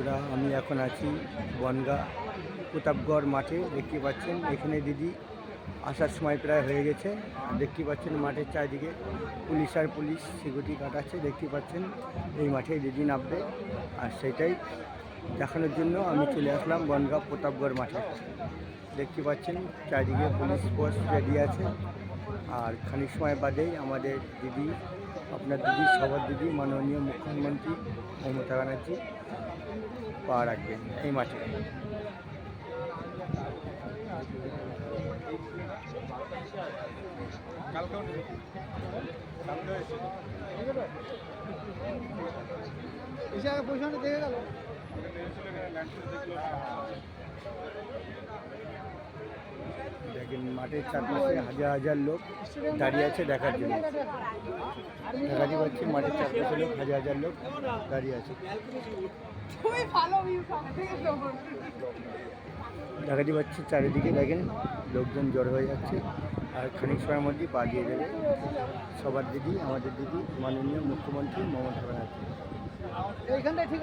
বন্ধুরা, আমি এখন আছি বনগা প্রতাপগড় মাঠে, দেখতে পাচ্ছেন। এখানে দিদি আসার সময় প্রায় হয়ে গেছে। দেখতে পাচ্ছেন মাঠের চারিদিকে পুলিশ আর পুলিশ সিকিউরিটি আছে, দেখতে পাচ্ছেন। এই মাঠে দিদি নামবে। আর সেটাই দেখানোর জন্য আমি চলে আসলাম বনগা প্রতাপগড় মাঠে। দেখতে পাচ্ছেন, চারিদিকে পুলিশ পোস্ট রেডি আছে। আর খানিক সময় বাদেই আমাদের দিদি, আপনার দিদি, সবার দিদি, মাননীয় মুখ্যমন্ত্রী মমতা ব্যানার্জি পা রাখবেন এই মাঠে। দেখেন মাঠের চারপাশে হাজার হাজার লোক দাঁড়িয়ে আছে দেখার জন্য। দেখাতে পাচ্ছি মাঠের চারপাশে লোক হাজার হাজার লোক দাঁড়িয়ে আছে। দেখাতে পাচ্ছি চারিদিকে দেখেন লোকজন জড়ো হয়ে যাচ্ছে। আর খানিক সময়ের মধ্যেই পা দিয়ে দেবে। সবার দিদি আমাদের দিদি মাননীয় মুখ্যমন্ত্রী মমতা ব্যানার্জি।